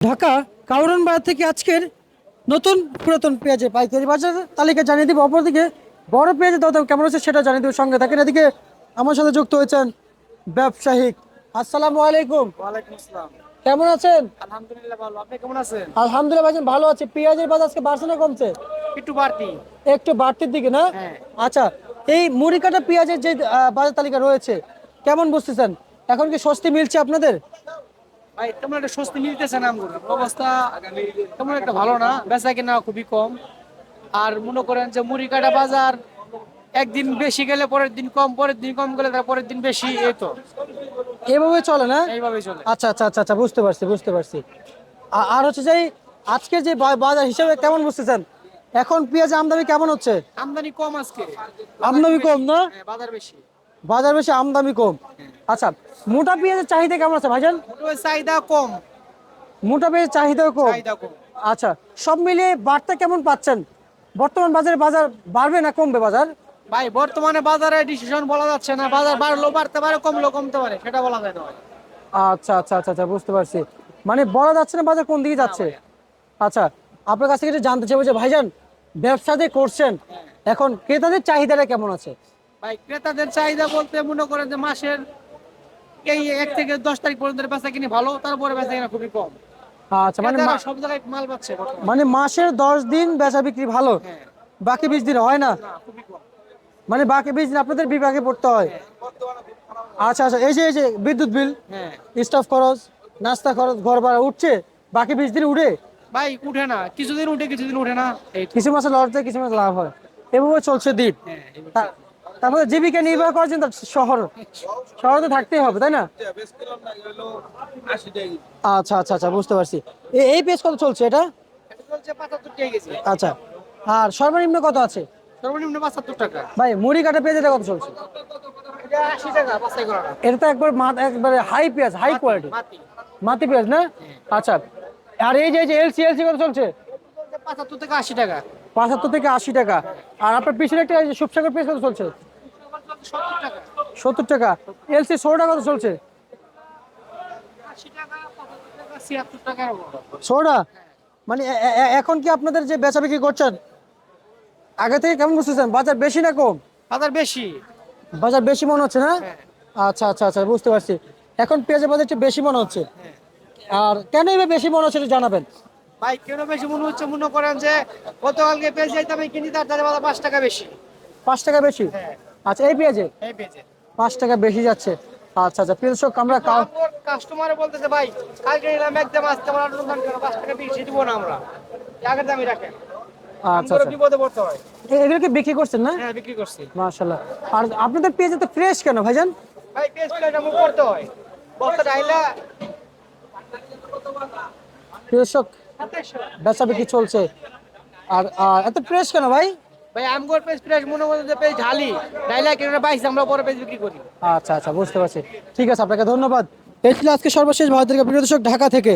ঢাকা কাউরান বাজার থেকে আজকের নতুন পুরাতন পেঁয়াজের পাইকারি বাজার তালিকা জানিয়ে দিব। অপরদিকে বড় পেঁয়াজের দাম কেমন হচ্ছে সেটা জানিয়ে দেবো সঙ্গে। থাকেন এদিকে আমার সাথে যুক্ত হয়েছেন ব্যবসায়িক। আসসালামু আলাইকুম। ওয়ালাইকুম আসসালাম। কেমন আছেন? আলহামদুলিল্লাহ ভালো। আপনি কেমন আছেন? আলহামদুলিল্লাহ ভাইজান ভালো আছে। পেঁয়াজের বাজার আজকে বাড়ছে না কমছে? একটু বাড়তি। একটু বাড়তির দিকে না? হ্যাঁ। আচ্ছা এই মুড়ি কাটা পেঁয়াজের যে বাজার তালিকা রয়েছে কেমন বুঝতেছেন? এখন কি স্বস্তি মিলছে আপনাদের? ভাই তেমন একটা স্বস্তি মিলতেছে না আমগুলো। অবস্থা তেমন একটা ভালো না বেচা কিনা খুবই কম। আর মনে করেন যে মুড়ি কাটা বাজার একদিন বেশি গেলে পরের দিন কম পরের দিন কম গেলে পরের দিন বেশি এই তো। এভাবে চলে না? এইভাবেই চলে। আচ্ছা আচ্ছা আচ্ছা আচ্ছা বুঝতে পারছি বুঝতে পারছি। আর হচ্ছে যে আজকের যে বাজার হিসাবে কেমন বুঝতেছেন? এখন পেঁয়াজ আমদানি কেমন হচ্ছে? আমদানি কম আজকে। আমদানি কম না? হ্যাঁ, বাজার বেশি। বাজার বেশি আমদামি কম। আচ্ছা মোটা পেঁয়াজের চাহিদা কেমন আছে ভাইজান? চাহিদা কম। মোটা পেঁয়াজের চাহিদাও কম? চাহিদা কম। আচ্ছা সব মিলিয়ে বাড়তে কেমন পাচ্ছেন? বর্তমান বাজারে বাজার বাড়বে না কমবে বাজার? ভাই বর্তমানে বাজারে ডিসিশন বলা যাচ্ছে না। বাজার বাড়লেও বাড়তে পারে কমলেও কমতে পারে সেটা বলা যায় না আচ্ছা আচ্ছা আচ্ছা আচ্ছা বুঝতে পারছি। মানে বলা যাচ্ছে না বাজার কোন দিকে যাচ্ছে? আচ্ছা আপনার কাছ একটু জানতে চাইব যে ভাইজান ব্যবসা যে করছেন এখন ক্রেতাদের চাহিদাটা কেমন আছে? ভাই ক্রেতাদের চাহিদা বলতে মনে করেন যে মাসের এই এক থেকে দশ তারিখ পর্যন্ত বেচা কিনি ভালো তারপরে বেচা কিনা খুবই কম। আচ্ছা মানে সব জায়গায় মাল পাচ্ছে মানে মাসের দশ দিন বেচা বিক্রি ভালো? হ্যাঁ। বাকি বিশ দিন হয় না? মানে বাকি বিশ দিন আপনাদের বিভাগে পড়তে হয়? আচ্ছা আচ্ছা এই যে এই যে বিদ্যুৎ বিল হ্যাঁ। স্টাফ খরচ নাস্তা খরচ ঘর ভাড়া উঠছে বাকি বিশ দিন উঠে? ভাই উঠে না। কিছুদিন উঠে কিছুদিন উঠে না। কিছু মাসে যায় কিছু মাসে লাভ হয়। এভাবে চলছে হ্যাঁ তা- তারপরে জীবিকা নির্বাহ করেছেন তার শহর শহরে তো থাকতেই হবে তাই না? আচ্ছা আচ্ছা আচ্ছা বুঝতে পারছি। এই পেজ কত চলছে এটা? আচ্ছা আর সর্বনিম্ন কত আছে? সর্বনিম্ন পঁচাত্তর টাকা। ভাই মুড়ি কাটা পেঁয়াজ এটা কত চলছে? এটা তো একবার একবারে হাই পেঁয়াজ হাই কোয়ালিটি মাটি। পেঁয়াজ না? আচ্ছা আর এই যে এলসি এলসি কত চলছে? পঁচাত্তর থেকে আশি টাকা। পঁচাত্তর থেকে আশি টাকা। আর আপনার পিছনে একটা সুপসাগর পেঁয়াজ কত চলছে? সত্তর টাকা। এলসি কত চলছে। আশি টাকা? পঁচাত্তর টাকা ছিয়াত্তর মানে এখন কি আপনাদের যে বেচা বিক্রি করছেন আগে থেকে কেমন বুঝতেছেন? বাজার বেশি না কম? বাজার বেশি। বাজার বেশি মনে হচ্ছে না? আচ্ছা আচ্ছা আচ্ছা বুঝতে পারছি। এখন পেঁয়াজের বাজার একটু বেশি মনে হচ্ছে। আর কেন এবার বেশি মনে হচ্ছে জানাবেন? ভাই কেন বেশি মনে হচ্ছে? মনে করেন যে গতকালকে পেঁয়াজ যাইতে আমি কিনি তার বাজার পাঁচ টাকা বেশি। পাঁচ টাকা বেশি? হ্যাঁ। আচ্ছা এই পেঁয়াজে? এই পেঁয়াজে। পাঁচ টাকা বেশি যাচ্ছে। আচ্ছা আচ্ছা প্রিয় দর্শক আমরা কাস্টমারে বলতেছে ভাই কালকে নিলাম একদম আজকে আমার আট দোকান কেন? পাঁচ টাকা বেশি দিব না আমরা। আগের দামই রাখেন। আচ্ছা আচ্ছা। বিপদে পড়তে হয়। এ- এগুলো কি বিক্রি করছেন না? হ্যাঁ বিক্রি করছি। মাশাল্লাহ আর আপনাদের পেঁয়াজ তো ফ্রেশ কেন ভাইজান? ভাই পেঁয়াজ আমার করতে হয়। বস্তা ডাইলা প্রিয় দর্শক বেচা বিক্রি চলছে। আর এত ফ্রেশ কেন ভাই? ভাই আমগর পেঁয়াজ ফ্রেশ মনে মনে যে পেঁয়াজ ঢালি ডাইলা কিনে বাইশ আমরা পরে পেঁয়াজ বিক্রি করি। আচ্ছা আচ্ছা বুঝতে পারছি। ঠিক আছে, আপনাকে ধন্যবাদ। এই ছিল আজকে সর্বশেষ ভারতের প্রিয় দর্শক ঢাকা থেকে।